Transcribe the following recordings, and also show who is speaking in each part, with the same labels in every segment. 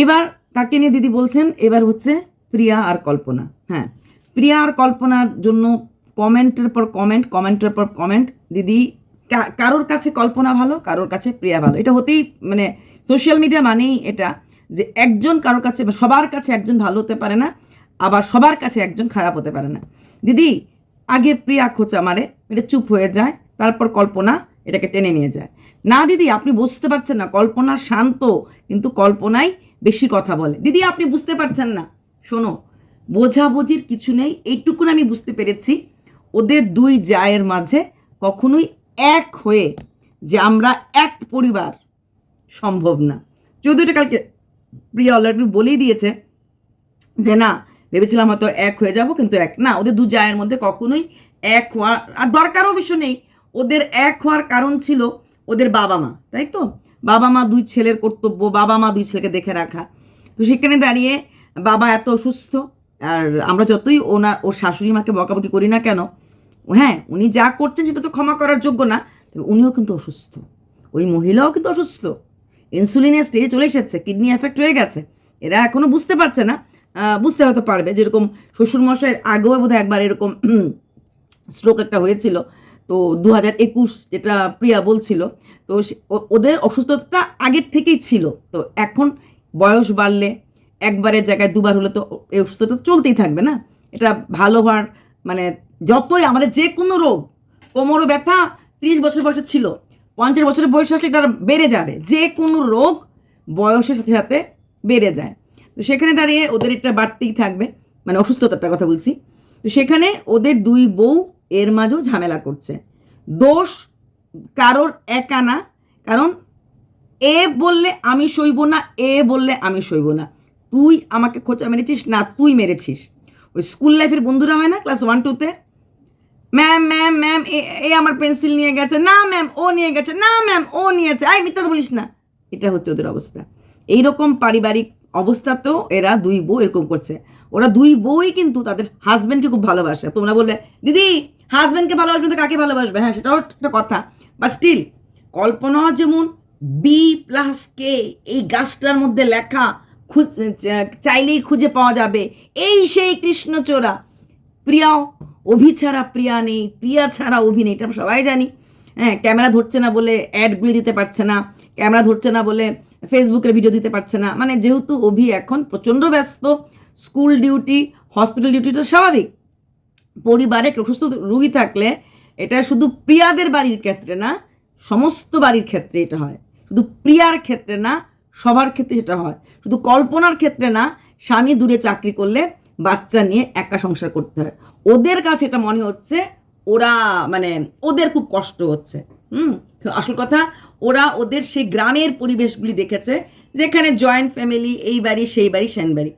Speaker 1: এবার তাকে নিয়ে দিদি বলছেন, এবার হচ্ছে প্রিয়া আর কল্পনা। হ্যাঁ প্রিয়া আর কল্পনার জন্য কমেন্টের পর কমেন্ট, কমেন্টের পর কমেন্ট। দিদি কারোর কাছে কল্পনা ভালো, কারোর কাছে প্রিয়া ভালো। এটা হতেই মানে সোশ্যাল মিডিয়া মানেই এটা যে একজন কারোর কাছে সবার কাছে একজন ভালো হতে পারে না, আবার সবার কাছে একজন খারাপ হতে পারে না। দিদি, আগে প্রিয়া খোঁচা মারে, এটা চুপ হয়ে যায়, তারপর কল্পনা এটাকে টেনে নিয়ে যায়। না দিদি, আপনি বুঝতে পারছেন না, কল্পনা শান্ত, কিন্তু কল্পনাই বেশি কথা বলে। দিদি, আপনি বুঝতে পারছেন না। শোনো, বোঝাবুঝির কিছু নেই, এইটুকুন আমি বুঝতে পেরেছি। ওদের দুই জায়ের মাঝে কখনোই এক হয়ে যে আমরা এক পরিবার সম্ভব না। যদিও এটা কালকে প্রিয়া অলরেডি বলেই দিয়েছে যে, না, ভেবেছিলাম হয়তো এক হয়ে যাব, কিন্তু এক না। ওদের দু জায়ের মধ্যে কখনোই এক হওয়ার আর দরকারও অবশ্য নেই। ওদের এক হওয়ার কারণ ছিল ওদের বাবা মা তাই তো? বাবা মা দুই ছেলের কর্তব্য, বাবা মা দুই ছেলেকে দেখে রাখা। তো সেখানে দাঁড়িয়ে বাবা এত অসুস্থ, আর আমরা যতই ওনার, ওর শাশুড়ি মাকে বকাবকি করি না কেন হ্যাঁ উনি যা করছেন সেটা তো ক্ষমা করার যোগ্য না, তবে উনিও কিন্তু অসুস্থ। ওই মহিলাও কিন্তু অসুস্থ। ইনসুলিনের স্টেজে চলে এসেছে, কিডনি এফেক্ট হয়ে গেছে। এরা এখনও বুঝতে পারছে না বুঝতে হয়তো পারবে, যেরকম শ্বশুরমশাইয়ের আগেও বোধহয় একবার এরকম স্ট্রোক একটা হয়েছিল। তো দু হাজার একুশ যেটা প্রিয়া বলছিল, তো ওদের অসুস্থতা আগের থেকেই ছিল। তো এখন বয়স বাড়লে একবারের জায়গায় দুবার হলে তো এই অসুস্থতা চলতেই থাকবে না। এটা ভালো হওয়ার মানে যতই আমাদের যে কোনো রোগ, কোমর ব্যথা ত্রিশ বছর বয়সে ছিল, পঞ্চাশ বছরের বয়স আসলে এটা বেড়ে যাবে। যে কোনো রোগ বয়সের সাথে সাথে বেড়ে যায়। তো সেখানে দাঁড়িয়ে ওদের এটা বাড়তেই থাকবে মানে অসুস্থতার কথা বলছি। তো সেখানে ওদের দুই বউ এর মাঝেও ঝামেলা করছে। দোষ কারোর একা না, কারণ এ বললে আমি সইব না, এ বললে আমি সইব না। তুই আমাকে খোঁচা মেরেছিস না তুই মেরেছিস। ওই স্কুল লাইফের বন্ধুরা হয় না ক্লাস ওয়ান টুতে ম্যাম ম্যাম ম্যাম, এ আমার পেন্সিল নিয়ে গেছে। না, ম্যাম, ও নিয়ে গেছে। না, ম্যাম, ও নিয়েছে। আই মিথ্যা বলিস না। এটা হচ্ছে ওদের অবস্থা। এইরকম পারিবারিক অবস্থাতেও এরা দুই বউ এরকম করছে। ওরা দুই বউই কিন্তু তাদের হাজব্যান্ডকে খুব ভালোবাসে। তোমরা বলবে, দিদি হাজব্যান্ডকে ভালোবাসবে তো কাকে ভালোবাসবে? হ্যাঁ সেটাও একটা কথা। বাট স্টিল কল্পনা যেমন বি প্লাস কে এই গাছটার মধ্যে লেখা খুঁজ, চাইলেই খুঁজে পাওয়া যাবে। এই সেই কৃষ্ণচূড়া প্রিয়াও অভি ছাড়া প্রিয়া নেই, প্রিয়া ছাড়া অভি নেই, এটা আমরা সবাই জানি। হ্যাঁ ক্যামেরা ধরছে না বলে অ্যাডগুলি দিতে পারছে না, ক্যামেরা ধরছে না বলে ফেসবুকের ভিডিও দিতে পারছে না। মানে যেহেতু অভি এখন প্রচণ্ড ব্যস্ত স্কুল ডিউটি হসপিটাল ডিউটিটা স্বাভাবিক। পরিবারে অসুস্থ রুগী থাকলে এটা শুধু প্রিয়াদের বাড়ির ক্ষেত্রে না, সমস্ত বাড়ির ক্ষেত্রে এটা হয়। শুধু প্রিয়ার ক্ষেত্রে না, সবার ক্ষেত্রে সেটা হয়। শুধু কল্পনার ক্ষেত্রে না, স্বামী দূরে চাকরি করলে বাচ্চা নিয়ে একা সংসার করতে হয়। ওদের কাছে এটা মনে হচ্ছে, ওরা মানে ওদের খুব কষ্ট হচ্ছে। হুম? আসল কথা, ওরা ওদের সেই গ্রামের পরিবেশগুলি দেখেছে, যেখানে জয়েন্ট ফ্যামিলি এই বাড়ি, সেই বাড়ি, সেন বাড়ি।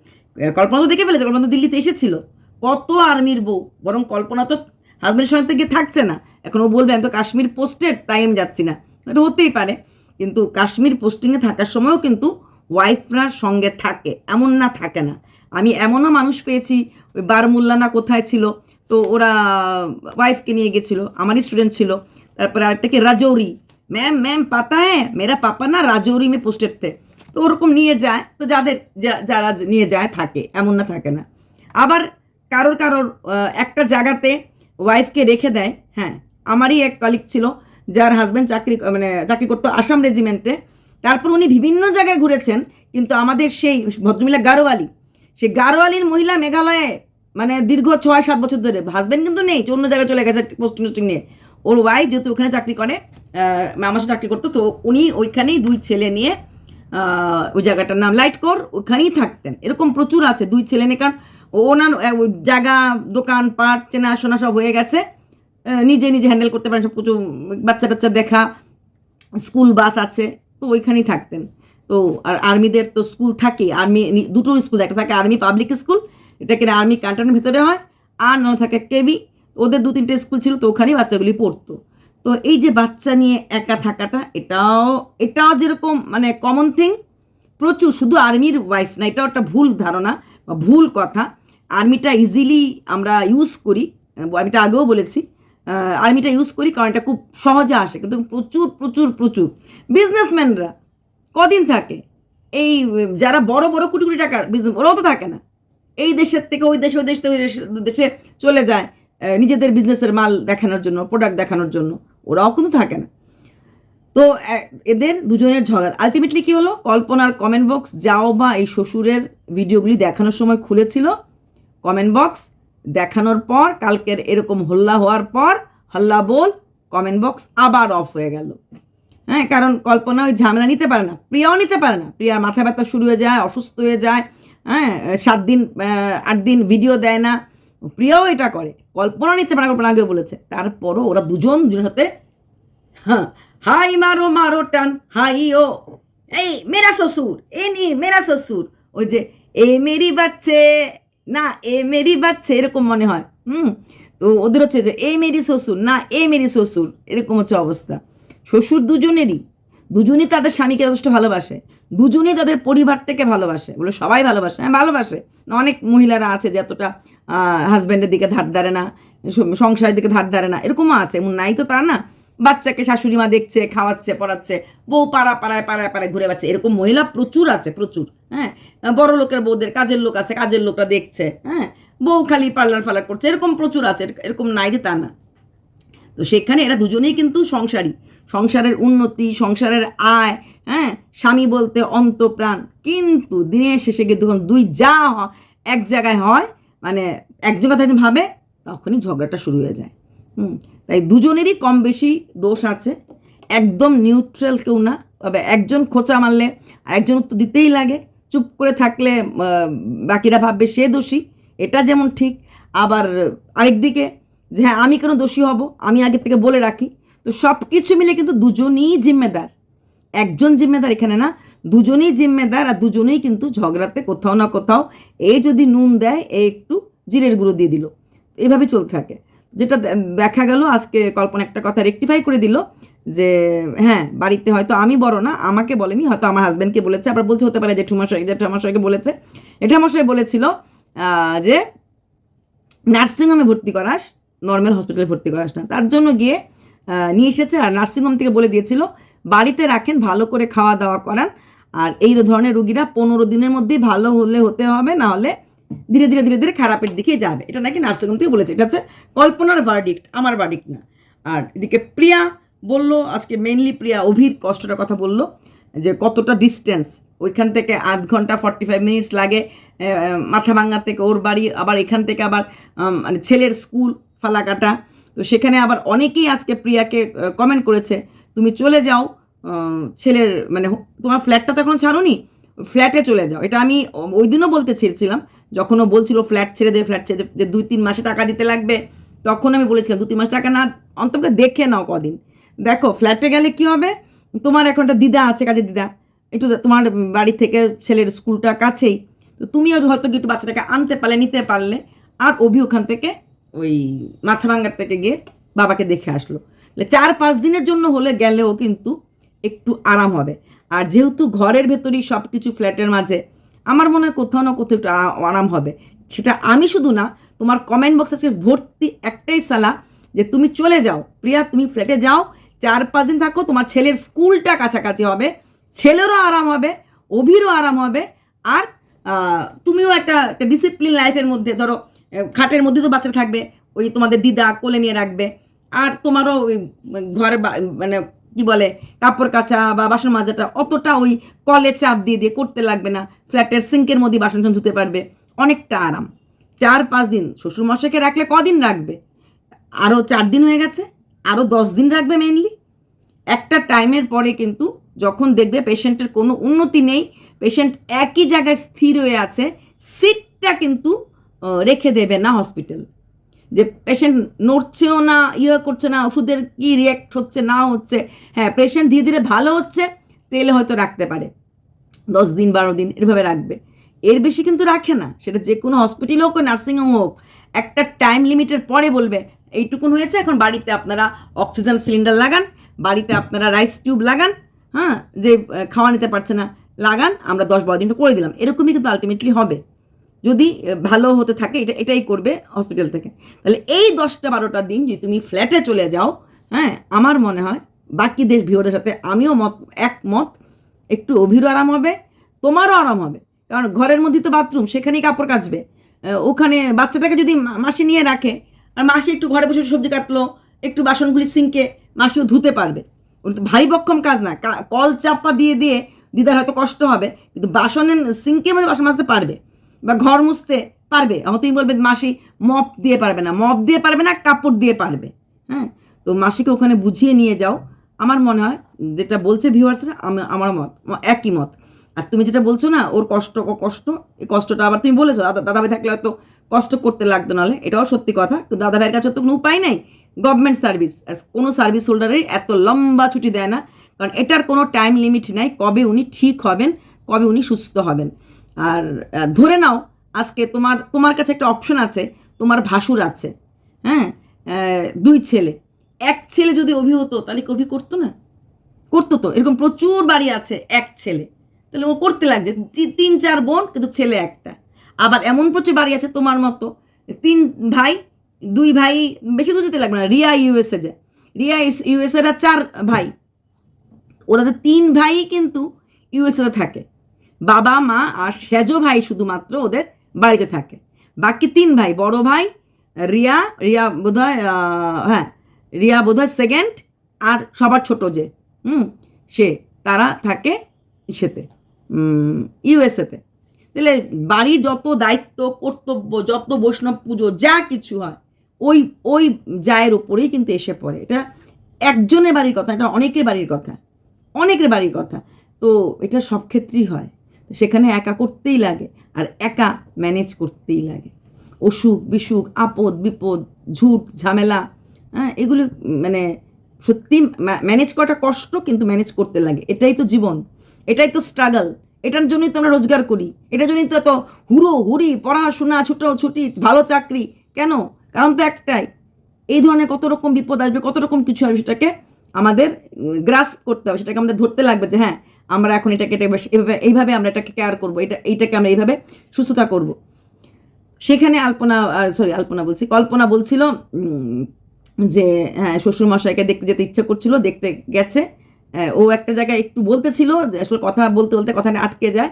Speaker 1: কল্পনা তো দেখে ফেলেছে, কল্পনা দিল্লিতে এসেছিল। কত আর্মির বউ? বরং কল্পনা তো হাজব্যান্ডের সঙ্গে গিয়ে থাকছে না। এখন ও বলবে, আমি তো কাশ্মীর পোস্টেড তাই আমি যাচ্ছি না। এটা হতেই পারে। কিন্তু কাশ্মীর পোস্টিংয়ে থাকার সময়ও কিন্তু ওয়াইফরা সঙ্গে থাকে, এমন না থাকে না। আমি এমনও মানুষ পেয়েছি, ওই বারমুল্লা না কোথায় ছিল? তো ওরা ওয়াইফকে নিয়ে গেছিল আমারই স্টুডেন্ট ছিল। তারপরে আরেকটাকে রাজৌরি। ম্যাম ম্যাম পাতা হ্যাঁ মেরা পাপা না রাজৌরি মে পোস্টেড থে তো ওরকম নিয়ে যায়। তো যাদের যারা নিয়ে যায়, থাকে, এমন না থাকে না। আবার কারোর কারোর একটা জায়গাতে ওয়াইফকে রেখে দেয়। হ্যাঁ আমারই এক কলিগ ছিল, যার হাজব্যান্ড চাকরি মানে চাকরি করতো আসাম রেজিমেন্টে তারপর উনি বিভিন্ন জায়গায় ঘুরেছেন, কিন্তু আমাদের সেই ভদ্রমিলা গারোয়ালি, সেই গারোয়ালির মহিলা মেঘালয়ে মানে দীর্ঘ ছয় সাত বছর ধরে হাজব্যান্ড কিন্তু নেই অন্য জায়গায় চলে গেছে পোস্টিং টোস্টিং নিয়ে। ওর ওয়াইফ যেহেতু ওখানে চাকরি করে আমার সাথে চাকরি করতো, তো উনি ওইখানেই দুই ছেলে নিয়ে ওই জায়গাটার নাম লাইট কর ওখানেই থাকতেন। এরকম প্রচুর আছে দুই ছেলে নিয়ে, কারণ ওনার জায়গা, দোকান, পাট চেনাশোনা সব হয়ে গেছে। নিজে নিজে হ্যান্ডেল করতে পারেন সব প্রচুর বাচ্চা টাচ্চা দেখা। স্কুল বাস আছে, তো ওইখানেই থাকতেন। তো আর আর্মিদের তো স্কুল থাকে আর্মি দুটো স্কুল, একটা থাকে আর্মি পাবলিক স্কুল এটা কিনা আর্মি ক্যান্টনের ভেতরে হয়, আর না থাকে কেবি ওদের দু তিনটে স্কুল ছিল, তো ওখানেই বাচ্চাগুলি পড়তো। তো এই যে বাচ্চা নিয়ে একা থাকাটা, এটাও এটাও যেরকম মানে কমন থিং প্রচুর। শুধু আর্মির ওয়াইফ না, এটাও একটা ভুল ধারণা বা ভুল কথা। আর্মিটা ইজিলি আমরা ইউজ করি আমি এটা আগেও বলেছি আর্মিটা ইউজ করি কারণ এটা খুব সহজে আসে, কিন্তু প্রচুর প্রচুর প্রচুর। বিজনেসম্যানরা কদিন থাকে? এই, যারা বড় বড় কোটি কোটি টাকার বিজনেস ওরাও তো থাকে না। এই দেশের থেকে ওই দেশে, ওই দেশ থেকে ওই দেশে চলে যায় নিজেদের বিজনেসের মাল দেখানোর জন্য প্রোডাক্ট দেখানোর জন্য। ওরাও কিন্তু থাকে না। তো এদের দুজনের ঝগড়া। আলটিমেটলি কি হলো? কল্পনার কমেন্ট বক্স যাও বা এই শ্বশুরের ভিডিওগুলি দেখানোর সময় খুলেছিল। কমেন্ট বক্স দেখানোর পর, কালকের এরকম হল্লা হওয়ার পর, হল্লা বল, কমেন্ট বক্স আবার অফ হয়ে গেল। হ্যাঁ কারণ কল্পনা ওই ঝামেলা নিতে পারে না, প্রিয়াও নিতে পারে না। প্রিয়ার মাথা ব্যথা শুরু হয়ে যায়, অসুস্থ হয়ে যায় হ্যাঁ সাত দিন আট দিন ভিডিও দেয় না। প্রিয়াও এটা করে কল্পনা নিতে পারে কল্পনা আগে বলেছে। তারপরও ওরা দুজন, দুজনের সাথে হ্যাঁ হাই মারো মারো, টান, হাই ও, এই, মেরা শ্বশুর, এ নি, মেরা শ্বশুর, ওই যে, এ মেরি বাচ্চে না, এ মেরি বাচ্চা এরকম মনে হয়। হুম? তো ওদের হচ্ছে যে, এ মেরি শ্বশুর, না, এ মেরি শ্বশুর, এরকম হচ্ছে অবস্থা। শ্বশুর দুজনেরই। দুজনই তাদের স্বামীকে যথেষ্ট ভালোবাসে। দুজনেই তাদের পরিবারটাকে ভালোবাসে। বলে সবাই ভালোবাসে। হ্যাঁ ভালোবাসে। অনেক মহিলারা আছে যে এতটা হাজব্যান্ডের দিকে ধার ধারে না সংসারের দিকে ধার ধারে না। এরকমও আছে। এমন নাই তো তা না। বাচ্চাকে শাশুড়ি মা দেখছে, খাওয়াচ্ছে, পড়াচ্ছে, বউ পাড়া পাড়ায় পাড়ায় পাড়ায় ঘুরে বাচ্চা এরকম মহিলা প্রচুর আছে, প্রচুর হ্যাঁ? বড় লোকের বউদের, কাজের লোক আছে, কাজের লোকরা দেখছে হ্যাঁ? বউ খালি পার্লার ফালার করছে, এরকম প্রচুর আছে এরকম নাই যে তা না। তো সেখানে এরা দুজনেই কিন্তু সংসারী। সংসারের উন্নতি, সংসারের আয় হ্যাঁ? স্বামী বলতে অন্তপ্রাণ। কিন্তু দিনের শেষে গিয়ে যখন দুই যা এক জায়গায় হয় মানে একজন কথা ভাবে, তখনই ঝগড়াটা শুরু হয়ে যায়। হুম, তাই দুজনেরই কম বেশি দোষ আছে। একদম নিউট্রাল কেউ না, তবে একজন খোঁচা মারলে আর একজন উত্তর দিতেই লাগে। চুপ করে থাকলে বাকিরা ভাববে সে দোষী, এটা যেমন ঠিক। আবার আরেকদিকে যে হ্যাঁ আমি কেন দোষী হব, আমি আগে থেকে বলে রাখি। তো সব কিছু মিলে কিন্তু দুজনই জিম্মেদার। একজন জিম্মেদার এখানে না, দুজনেই জিম্মেদার আর দুজনেই কিন্তু ঝগড়াতে কোথাও না কোথাও এই যদি নুন দেয়, এ একটু জিরের গুঁড়ো দিয়ে দিল। এইভাবে চলতে থাকে। যেটা দেখা গেল, আজকে কল্পনা একটা কথা রেকটিফাই করে দিল যে হ্যাঁ বাড়িতে হয়তো আমি বড় না, আমাকে বলেনি, হয়তো আমার হাজব্যান্ডকে বলেছে, আবার বলছে, হতে পারে যে জেঠুমশাই জেঠামশাইকে বলেছে। জেঠামশাই বলেছিল যে নার্সিংহোমে ভর্তি করাস নর্মাল হসপিটালে ভর্তি করাস না। তার জন্য গিয়ে নিয়ে এসেছে আর নার্সিংহোম থেকে বলে দিয়েছিল, বাড়িতে রাখেন, ভালো করে খাওয়া দাওয়া করান। আর এই ধরনের রুগীরা পনেরো দিনের মধ্যেই ভালো হলে হতে হবে, না হলে ধীরে ধীরে ধীরে ধীরে খারাপের দিকে যাবে। এটা নাকি নার্সিংহোম থেকে বলেছে। এটা হচ্ছে কল্পনার ভার্ডিক্ট আমার ভার্ডিক্ট না। আর এদিকে প্রিয়া বলল, আজকে মেইনলি প্রিয়া অভির কষ্টটার কথা বলল, যে কতটা ডিস্টেন্স ওইখান থেকে আধ ঘণ্টা ফর্টি ফাইভ মিনিটস লাগে মাথা ভাঙা থেকে ওর বাড়ি, আবার এখান থেকে আবার মানে ছেলের স্কুল ফালাকাটা। তো সেখানে আবার অনেকেই আজকে প্রিয়াকে কমেন্ট করেছে, তুমি চলে যাও ছেলের মানে তোমার ফ্ল্যাটটা তো এখনও ছাড়োনি ফ্ল্যাটে চলে যাও। এটা আমি ওই দিনও বলতে চেয়েছিলাম যখন ও বলছিল ফ্ল্যাট ছেড়ে দে ফ্ল্যাট ছেড়ে যে দুই তিন মাসে টাকা দিতে লাগবে, তখন আমি বলেছিলাম, দু তিন মাস টাকা না অন্তকে দেখে নাও কদিন। দেখো ফ্ল্যাটে গেলে কি হবে? তোমার এখন একটা দিদা আছে কাজে দিদা। একটু তোমার বাড়ি থেকে ছেলের স্কুলটা কাছেই। তো তুমিও হয়তো কি একটু বাচ্চাটাকে আনতে পারলে, নিতে পারলে, আর অভি ওখান থেকে ওই মাথা ভাঙ্গার থেকে গিয়ে বাবাকে দেখে আসলো। চার পাঁচ দিনের জন্য হলে গেলেও কিন্তু একটু আরাম হবে। আর যেহেতু ঘরের ভেতরেই সব কিছু ফ্ল্যাটের মাঝে আমার মনে হয় কোথাও না কোথাও একটু আরাম হবে। সেটা আমি শুধু না, তোমার কমেন্ট বক্স আছে ভর্তি একটাই সালা যে তুমি চলে যাও। প্রিয়া, তুমি ফ্ল্যাটে যাও চার পাঁচ দিন থাকো, তোমার ছেলের স্কুলটা কাছাকাছি হবে, ছেলেরও আরাম হবে, অভিরও আরাম হবে, আর তুমিও একটা একটা ডিসিপ্লিন লাইফের মধ্যে, ধরো খাটের মধ্যে তো বাচ্চা থাকবে, ওই তোমাদের দিদা কোলে নিয়ে রাখবে, আর তোমারও ঘরে মানে কি বলে, কাপড় কাচা বা বাসন মাজাটা অতটা ওই কলে চাপ দিয়ে দিয়ে করতে লাগবে না। ফ্ল্যাটের সিঙ্কের মধ্যে বাসন ধুতে পারবে, অনেকটা আরাম। চার পাঁচ দিন শ্বশুরমশাইকে রাখলে কদিন রাখবে? আরও চার দিন হয়ে গেছে আরও দশ দিন রাখবে মেনলি একটা টাইমের পরে কিন্তু যখন দেখবে পেশেন্টের কোনো উন্নতি নেই, পেশেন্ট একই জায়গায় স্থির হয়ে আছে, সিটটা কিন্তু রেখে দেবে না হসপিটাল যে পেশেন্ট নড়ছেও না ইয়ে করছে না, ওষুধের কি রিয়াক্ট হচ্ছে, না হচ্ছে হ্যাঁ পেশেন্ট ধীরে ধীরে ভালো হচ্ছে, তেলে হয়তো রাখতে পারে। দশ দিন, বারো দিন এভাবে রাখবে। এর বেশি কিন্তু রাখে না। সেটা যে কোনো হসপিটাল হোক নার্সিংহোম হোক, একটা টাইম লিমিটের পরে বলবে, এইটুকুন হয়েছে, এখন বাড়িতে আপনারা অক্সিজেন সিলিন্ডার লাগান, বাড়িতে আপনারা রাইস টিউব লাগান হ্যাঁ যে খাওয়া নিতে পারছে না, লাগান, আমরা দশ, বারো দিনটা করে দিলাম। এরকমই কিন্তু আলটিমেটলি হবে। যদি ভালো হতে থাকে, এটা, এটাই করবে হসপিটাল থেকে। তাহলে এই দশটা বারোটা দিন যদি তুমি ফ্ল্যাটে চলে যাও হ্যাঁ আমার মনে হয় বাকি দেশ ভিওদের সাথে আমিও মত, একমত, একটু অভিরও আরাম হবে, তোমারও আরাম হবে। কারণ ঘরের মধ্যে তো বাথরুম সেখানেই কাপড় কাচবে। ওখানে বাচ্চাটাকে যদি মাসি নিয়ে রাখে, আর মাসি একটু ঘরে বসে সবজি কাটলো, একটু বাসনগুলি সিঙ্কে মাসিও ধুতে পারবে। ওর তো ভারী বক্ষম কাজ না কল চাপা দিয়ে দিয়ে দিদার হয়তো কষ্ট হবে, কিন্তু বাসনের সিঙ্কের মধ্যে বাসন মাজতে পারবে। বা ঘর মুছতে পারবে। আমার তুমি বলবে মাসি মপ দিয়ে পারবে না। মপ দিয়ে পারবে না, কাপড় দিয়ে পারবে। হ্যাঁ? তো মাসিকে ওখানে বুঝিয়ে নিয়ে যাও। আমার মনে হয় যেটা বলছে ভিউয়ার্সরা আমার মত, একই মত। আর তুমি যেটা বলছো না, ওর কষ্ট কষ্ট, এই কষ্টটা আবার তুমি বলেছ, দাদা দাদাভাই থাকলে হয়তো কষ্ট করতে লাগতো নাহলে। এটাও সত্যি কথা তো দাদাভাইয়ের কাছে তো কোনো উপায় নাই। গভর্নমেন্ট সার্ভিস কোনো সার্ভিস হোল্ডারের এত লম্বা ছুটি দেয় না। কারণ এটার কোনো টাইম লিমিট নাই, কবে উনি ঠিক হবেন, কবে উনি সুস্থ হবেন। আর ধরে নাও, আজকে তোমার তোমার কাছে একটা অপশন আছে, তোমার ভাসুর আছে হ্যাঁ? দুই ছেলে। এক ছেলে যদি অভি হতো, তাহলে কি অভি করতো না? করতো তো, এরকম প্রচুর বাড়ি আছে, এক ছেলে। তাহলে ও করতে লাগছে তিন, চার বোন, কিন্তু ছেলে একটা। আবার এমন প্রচুর বাড়ি আছে তোমার মতো, তিন ভাই, দুই ভাই, বেশি দূর যেতে লাগবে না, রিয়া ইউএসএ যায়। রিয়া ইউএসএরা চার ভাই। ওরা তিন ভাই কিন্তু ইউএসএতে থাকে। বাবা, মা আর সেজো ভাই শুধুমাত্র ওদের বাড়িতে থাকে। বাকি তিন ভাই, বড় ভাই, রিয়া রিয়া বোধহয় হ্যাঁ রিয়া বোধহয় সেকেন্ড আর সবার ছোট যে, হুম, সে, তারা থাকে ইসেতে ইউএসএতে। তাহলে বাড়ির যত দায়িত্ব, কর্তব্য, যত বৈষ্ণব পুজো, যা কিছু হয়, ওই ওই জায়ের উপরেই কিন্তু এসে পড়ে। এটা একজনের বাড়ির কথা, এটা অনেকের বাড়ির কথা, অনেকের বাড়ির কথা। তো এটা সব ক্ষেত্রেই হয়। সেখানে একা করতেই লাগে আর একা ম্যানেজ করতেই লাগে। অসুখ, বিসুখ, আপদ, বিপদ, ঝুট, ঝামেলা হ্যাঁ এগুলো মানে সত্যি ম্যানেজ করাটা কষ্ট কিন্তু ম্যানেজ করতে লাগে। এটাই তো জীবন, এটাই তো স্ট্রাগল এটার জন্যই তো আমরা রোজগার করি, এটার জন্যই তো এত হুড়ো হুড়ি, পড়াশোনা ছুটো ছুটি ভালো চাকরি, কেন? কারণ তো একটাই, এই ধরনের কত রকম বিপদ আসবে, কত রকম কিছু আসবে সেটাকে আমাদের গ্রাস করতে হবে সেটাকে আমাদের ধরতে লাগবে যে হ্যাঁ আমরা এখন এটাকে এটা এইভাবে এইভাবে আমরা এটাকে কেয়ার করব এটা এইটাকে আমরা এইভাবে সুস্থতা করব। সেখানে আলপনা সরি আলপনা বলছি কল্পনা বলছিল যে হ্যাঁ শ্বশুরমশাইকে দেখতে যেতে ইচ্ছে করছিল দেখতে গেছে হ্যাঁ, ও একটা জায়গায় একটু বলতেছিল যে আসলে কথা বলতে বলতে কথাটা আটকে যায়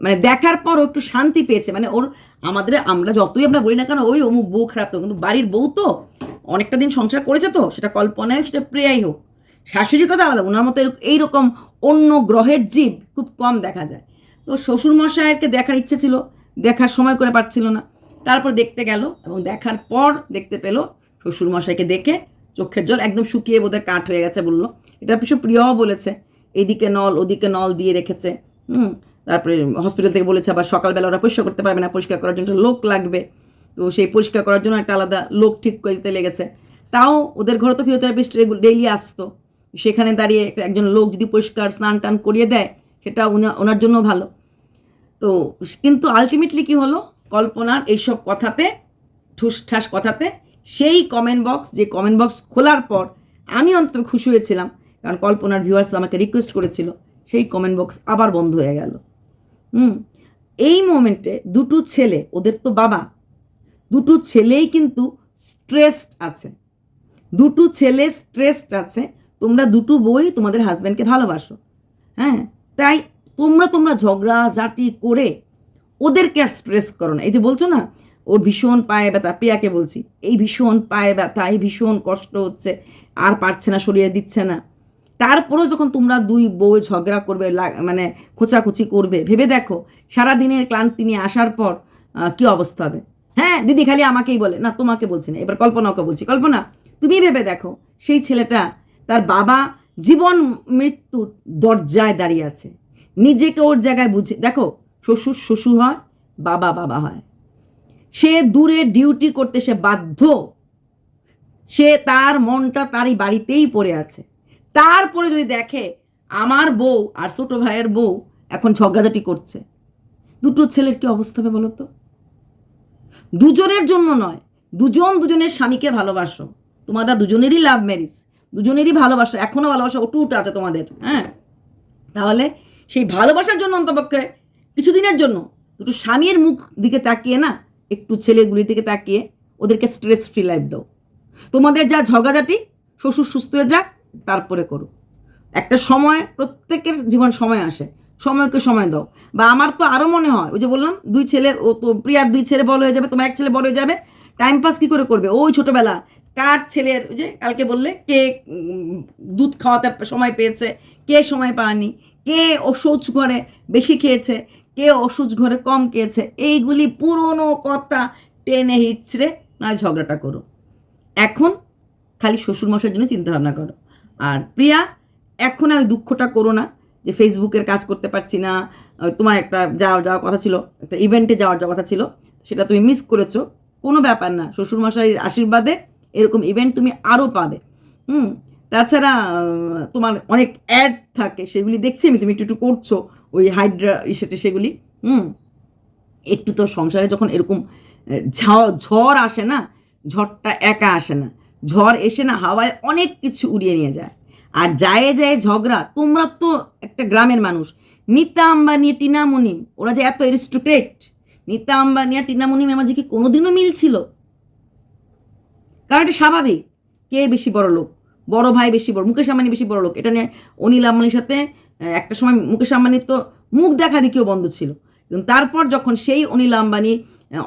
Speaker 1: মানে দেখার পর ও একটু শান্তি পেয়েছে মানে ওর আমাদের আমরা যতই আমরা বলি না কেন ওই অমুক বউ খারাপ তো কিন্তু বাড়ির বউ তো অনেকটা দিন সংসার করেছে তো সেটা কল্পনায় সেটা প্রেয়াই হোক। শাশুড়ির কথা আলাদা, ওনার মতো এইরকম অন্য গ্রহের জীব খুব কম দেখা যায়। তো শ্বশুরমশাইকে দেখার ইচ্ছে ছিল, দেখার সময় করে পারছিল না। তারপর দেখতে গেল এবং দেখার পর দেখতে পেল, শ্বশুরমশাইকে দেখে চোখের জল একদম শুকিয়ে বোধহয় কাঠ হয়ে গেছে বলল, এটা পিছু প্রিয়ও বলেছে, এদিকে নল, ওদিকে নল দিয়ে রেখেছে, হুম, তারপরে হসপিটাল থেকে বলেছে আবার সকালবেলা ওরা পরিষ্কার করতে পারবে না, পরিষ্কার করার জন্য লোক লাগবে। তো সেই পরিষ্কার করার জন্য একটা আলাদা লোক ঠিক করে দিতে লেগেছে। তাও ওদের ঘরে তো ফিজিওথেরাপিস্ট ডেইলি আসতো। সেখানে দাঁড়িয়ে একজন লোক যদি পরিষ্কার স্নান টান করিয়ে দেয়, সেটা ওনার জন্য ভালো। তো কিন্তু আলটিমেটলি কি হলো? কল্পনার এইসব কথাতে, ঠুসঠাস কথাতে, সেই কমেন্ট বক্স যে কমেন্ট বক্স খোলার পর আমি অন্তত খুশি হয়েছিলাম, কারণ কল্পনার ভিউয়ার্স আমাকে রিকোয়েস্ট করেছিল, সেই কমেন্ট বক্স আবার বন্ধ হয়ে গেল। হুম, এই মোমেন্টে দুটো ছেলে, ওদের তো বাবা, দুটো ছেলেই কিন্তু স্ট্রেসড আছে। দুটো ছেলে স্ট্রেসড আছে তোমরা দুটো বই তোমাদের হাজব্যান্ডকে ভালোবাসো। হ্যাঁ? তাই তোমরা তোমরা ঝগড়া জাটি করে ওদেরকে আর স্ট্রেস করো না। এই যে বলছো না ওর ভীষণ পায়ে ব্যথা, প্রিয়াকে বলছি, এই ভীষণ পায়ে ব্যথা, এই ভীষণ কষ্ট হচ্ছে, আর পারছে না শরীরে দিচ্ছে না। তারপরেও যখন তোমরা দুই বউ ঝগড়া করবে মানে খোঁচাখুচি করবে, ভেবে দেখো সারা দিনের ক্লান্তি নিয়ে আসার পর কি অবস্থা হবে? হ্যাঁ দিদি খালি আমাকেই বলে, না তোমাকে বলছি না, এবার কল্পনাকে বলছি, কল্পনা, তুমি ভেবে দেখো, সেই ছেলেটা তার বাবা জীবন মৃত্যুর দরজায় দাঁড়িয়ে আছে। নিজেকে ওর জায়গায় বুঝে, দেখো, শ্বশুর শ্বশুর হয়, বাবা বাবা হয়। সে দূরে ডিউটি করতে সে বাধ্য। সে তার মনটা তারই বাড়িতেই পড়ে আছে। তারপরে যদি দেখে, আমার বউ আর ছোট ভাইয়ের বউ এখন ঝগড়াঝাটি করছে। দুটো ছেলের কি অবস্থা হবে বলো তো? দুজনের জন্য নয়, দুজন দুজনের স্বামীকে ভালোবাসো। তোমারা দুজনেরই লাভ ম্যারিজ দুজনেরই ভালোবাসা এখনও ভালোবাসা অটুট আছে তোমাদের হ্যাঁ? তাহলে সেই ভালোবাসার জন্য অন্তপক্ষে, কিছুদিনের জন্য, দুটো স্বামীর মুখ দিকে তাকিয়ে না, একটু ছেলেগুলির দিকে তাকিয়ে ওদেরকে স্ট্রেস ফ্রি লাইফ দাও। তোমাদের যা ঝগড়াঝাটি, শ্বশুর সুস্থ হয়ে যাক, তারপরে করো। একটা সময়, প্রত্যেকের জীবন সময় আসে, সময়কে সময় দাও। বা আমার তো আরও মনে হয়, ওই যে বললাম, দুই ছেলে, ও তো, প্রিয়ার দুই ছেলে বড় হয়ে যাবে, তোমার এক ছেলে বড় হয়ে যাবে টাইম পাস কী করে করবে? ওই ছোটোবেলা কার ছেলের, ওই যে কালকে বললে, কে দুধ খাওয়াতে সময় পেয়েছে, কে সময় পায়নি, কে ওষুধ ঘরে বেশি খেয়েছে, কে ওষুধ ঘরে কম খেয়েছে, এইগুলি পুরনো কথা টেনে হিচড়ে নয় ঝগড়াটা করো। এখন খালি শ্বশুরমশাইয়ের জন্য চিন্তা ভাবনা করো। আর প্রিয়া, এখন আর দুঃখটা করো না যে ফেসবুকের কাজ করতে পারছি না তোমার একটা যাওয়ার যাওয়ার কথা ছিল, একটা ইভেন্টে যাওয়ার যাওয়ার কথা ছিল, সেটা তুমি মিস করেছ। কোনো ব্যাপার না, শ্বশুরমশাইয়ের আশীর্বাদে এরকম ইভেন্ট তুমি আরও পাবে। হুম? তাছাড়া তোমার অনেক অ্যাড থাকে, সেগুলি দেখছি আমি, তুমি একটু একটু করছ, ওই হাইড্রা সেটা সেগুলি, হুম? একটু তো সংসারে যখন এরকম ঝড় আসে না, ঝড়টা একা আসে না। ঝড় এসে না হাওয়ায় অনেক কিছু উড়িয়ে নিয়ে যায়। আর যায় যায় ঝগড়া, তোমরা তো একটা গ্রামের মানুষ। নিতা আম্বানি টিনা মুনিম, ওরা যে এত এরিস্টোক্রেট নিতা আম্বানি আর টিনা মুনিমের মাঝে কি কোনোদিনও মিল ছিল? কারণ এটা স্বাভাবিক। কে বেশি বড় লোক? বড় ভাই বেশি বড়, মুকেশ আম্বানি বেশি বড় লোক। এটা নিয়ে অনিল আম্বানির সাথে একটা সময় মুকেশ আম্বানির তো মুখ দেখা দেখিও বন্ধ ছিল। কিন্তু তারপর যখন সেই অনিল আম্বানি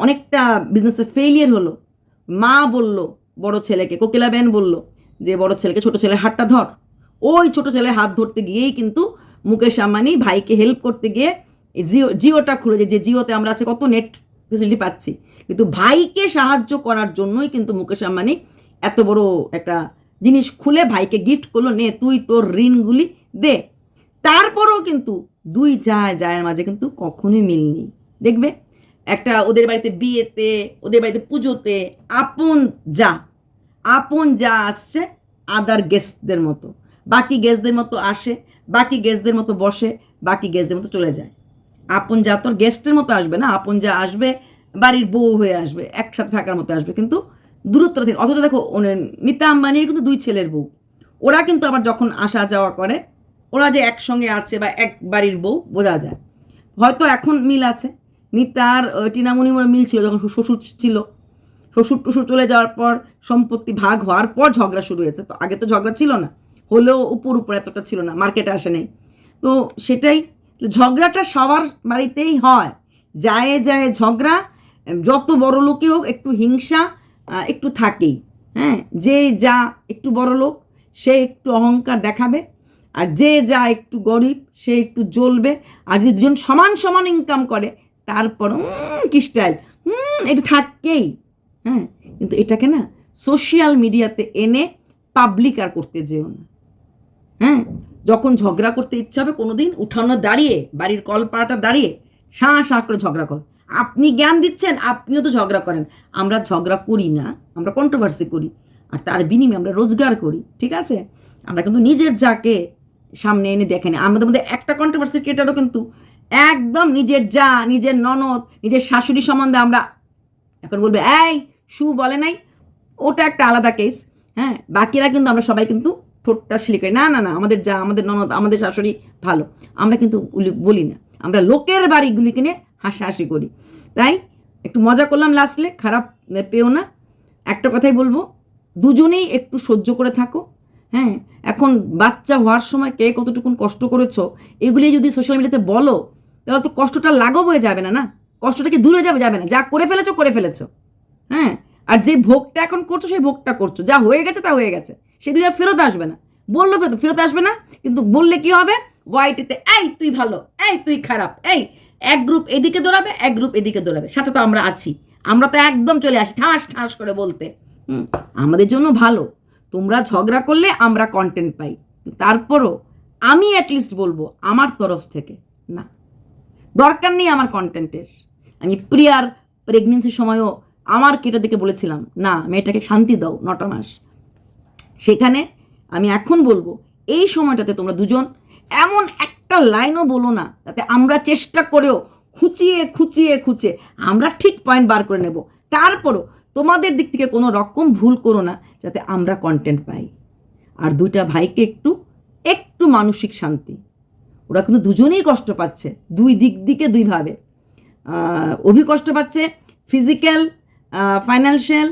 Speaker 1: অনেকটা বিজনেসে ফেলিয়ার হলো, মা বলল বড় ছেলেকে কোকিলাবেন বলল যে, বড় ছেলেকে ছোট ছেলের হাতটা ধর। ওই ছোট ছেলের হাত ধরতে গিয়েই কিন্তু মুকেশ আম্বানি ভাইকে হেল্প করতে গিয়ে জিও, জিওটা খুলে যে জিওতে আমরা আছে কত নেট ফেসিলিটি পাচ্ছি। কিন্তু ভাইকে সাহায্য করার জন্যই কিন্তু মুকেশ আম্বানি এত বড় একটা জিনিস খুলে ভাইকে গিফট করল, নে তুই তোর ঋণগুলি দে। তারপরেও কিন্তু দুই যায়, জায়ের মাঝে কিন্তু কখনোই মিল নেই। দেখবে? একটা ওদের বাড়িতে বিয়েতে, ওদের বাড়িতে পুজোতে আপন যা আপন যা আসছে আদার গেস্টদের মতো। বাকি গেস্টদের মতো আসে, বাকি গেস্টদের মতো বসে, বাকি গেস্টদের মতো চলে যায়। আপন যা তোর গেস্টের মতো আসবে না, আপন যা আসবে বাড়ির বউ হয়ে আসবে, একসাথে থাকার মতো আসবে, কিন্তু দূরত্ব থেকে, অথচ দেখো নিতা আম্বানির কিন্তু দুই ছেলের বউ। ওরা কিন্তু আবার যখন আসা যাওয়া করে, ওরা যে একসঙ্গে আছে বা এক বাড়ির বউ, বোঝা যায়। হয়তো এখন মিল আছে। নিতার টিনামণি মিল ছিল যখন শ্বশুর ছিল। শ্বশুর টুসুর চলে যাওয়ার পর সম্পত্তি ভাগ হওয়ার পর ঝগড়া শুরু হয়েছে। তো আগে তো ঝগড়া ছিল না। হলেও উপর উপর এতটা ছিল না, মার্কেটে আসে নেই। তো সেটাই, ঝগড়াটা সবার বাড়িতেই হয়। যায় যায় ঝগড়া যত বড় লোকে হোক একটু হিংসা একটু থাকেই। হ্যাঁ যে যা একটু বড় লোক সে একটু অহংকার দেখাবে আর যে যা একটু গরিব সে একটু জ্বলবে আর যদি দুজন সমান সমান ইনকাম করে তারপর উম, কি স্টাইল হুম এটা থাককেই হ্যাঁ কিন্তু এটাকে না সোশ্যাল মিডিয়াতে এনে পাবলিক আর করতে যেও না। হ্যাঁ যখন ঝগড়া করতে ইচ্ছা হবে কোনোদিন উঠানো দাঁড়িয়ে বাড়ির কলপাড়াটা দাঁড়িয়ে শাঁ শাঁ করে ঝগড়া করো। আপনি জ্ঞান দিচ্ছেন, আপনিও তো ঝগড়া করেন। আমরা ঝগড়া করি না, আমরা কন্ট্রোভার্সি করি। আর তার বিনিময়ে আমরা রোজগার করি, ঠিক আছে? আমরা কিন্তু নিজের যাকে সামনে এনে দেখেনি। আমাদের মধ্যে একটা কন্ট্রোভার্সি ক্রিয়েটারও কিন্তু একদম নিজের যা, নিজের ননদ, নিজের শাশুড়ি সম্বন্ধে আমরা এখন বলবে, এই, সু বলে নাই, ওটা একটা আলাদা কেস হ্যাঁ বাকিরা কিন্তু আমরা সবাই কিন্তু ঠোঁটটা শিলি করি। না না না, আমাদের যা, আমাদের ননদ, আমাদের শাশুড়ি ভালো। আমরা কিন্তু বলি না। আমরা লোকের বাড়িগুলিকে নিয়ে হাসাহাসি করি। তাই একটু মজা করলাম লাস্টলে খারাপ পেও না। একটা কথাই বলব, দুজনেই একটু সহ্য করে থাকো হ্যাঁ? এখন বাচ্চা হওয়ার সময় কে কতটুকুন কষ্ট করেছ, এগুলি যদি সোশ্যাল মিডিয়াতে বলো, তাহলে তো কষ্টটা লাঘব হয়ে যাবে না না? কষ্টটা কি দূরে যাবে যাবে না? যা করে ফেলেছো করে ফেলেছো হ্যাঁ? আর যে ভোগটা এখন করছ, সেই ভোগটা করছ। যা হয়ে গেছে, তা হয়ে গেছে। সেগুলি আর ফেরত আসবে না। বলল ফেরত ফেরত আসবে না, কিন্তু বললে কি হবে? ওয়াইটিতে এই, তুই ভালো, এই, তুই খারাপ, এই এক গ্রুপ এদিকে দৌড়াবে, এক গ্রুপ এদিকে দৌড়াবে। সাথে তো আমরা আছি। আমরা তো একদম চলে আসি, ঠাস ঠাস করে বলতে। আমাদের জন্য ভালো। তোমরা ঝগড়া করলে আমরা কন্টেন্ট পাই। তারপরও আমি অ্যাটলিস্ট বলব, আমার তরফ থেকে, না। দরকার নেই আমার কন্টেন্টের আমি প্রিয়ার প্রেগনেন্সির সময়ও আমার কেটা দিকে বলেছিলাম, না, মেয়েটাকে শান্তি দাও, নটা মাস। সেখানে আমি এখন বলব, এই সময়টাতে তোমরা দুজন এমন একটা লাইনও বলো না, যাতে আমরা চেষ্টা করেও খুঁচিয়ে খুঁচিয়ে খুঁচিয়ে আমরা ঠিক পয়েন্ট বার করে নেব। তারপরও তোমাদের দিক থেকে কোনো রকম ভুল করো না, যাতে আমরা কন্টেন্ট পাই। আর দুইটা ভাইকে একটু একটু মানসিক শান্তি। ওরা কিন্তু দুজনেই কষ্ট পাচ্ছে, দুই দিক দিকে দুইভাবে অভি কষ্ট পাচ্ছে ফিজিক্যাল ফাইন্যান্সিয়াল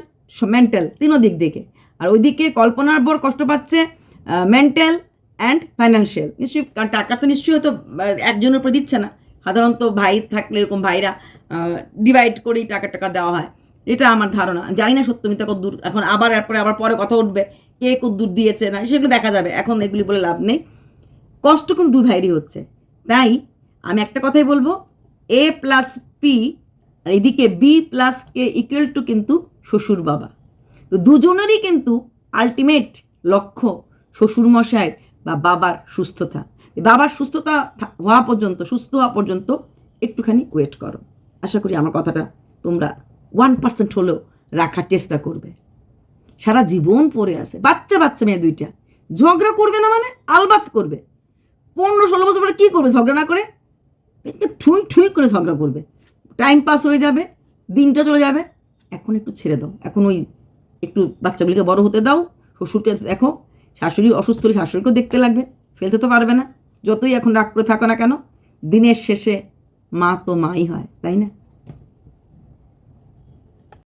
Speaker 1: মেন্টাল তিনও দিক থেকে আর ওইদিকে কল্পনার বর কষ্ট পাচ্ছে মেন্টাল অ্যান্ড ফাইন্যান্সিয়াল নিশ্চয়ই, কারণ টাকা তো নিশ্চয়ই হয়তো একজনের উপর দিচ্ছে না। সাধারণত ভাই থাকলে এরকম ভাইরা ডিভাইড করেই টাকা টাকা দেওয়া হয়। এটা আমার ধারণা। জানি না সত্য মিথ্যা কদ্দূর। এখন আবার এরপরে, আবার পরে কথা উঠবে, কে কদ্দূর দিয়েছে না, সেগুলো দেখা যাবে। এখন এগুলি বলে লাভ নেই। কষ্ট কিন্তু দুই ভাইয়েরই হচ্ছে। তাই আমি একটা কথাই বলব এ প্লাস পি আর এদিকে B plus K equal to কিন্তু শ্বশুর বাবা। তো দুজনেরই কিন্তু আলটিমেট লক্ষ্য শ্বশুরমশাইয়ের। বা বাবার সুস্থতা। বাবার সুস্থতা হওয়া পর্যন্ত, সুস্থ হওয়া পর্যন্ত একটুখানি ওয়েট করো। আশা করি আমার কথাটা তোমরা ওয়ান পার্সেন্ট হলেও রাখার চেষ্টা করবে। সারা জীবন পড়ে আছে, বাচ্চা বাচ্চা মেয়ে দুইটা। ঝগড়া করবে না মানে আলবাত করবে। পনেরো ষোলো বছর পরে কী করবে ঝগড়া না করে? ঠুঁই ঠুই করে ঝগড়া করবে। টাইম পাস হয়ে যাবে, দিনটা চলে যাবে। এখন একটু ছেড়ে দাও। এখন ওই একটু বাচ্চাগুলিকে বড় হতে দাও, শ্বশুরকে দেখো শাশুড়ি অসুস্থ হলে শাশুড়িকেও দেখতে লাগবে, ফেলতে তো পারবে না। যতই এখন রাগ করে থাকো না কেন, দিনের শেষে মা তো মাই হয়, তাই না?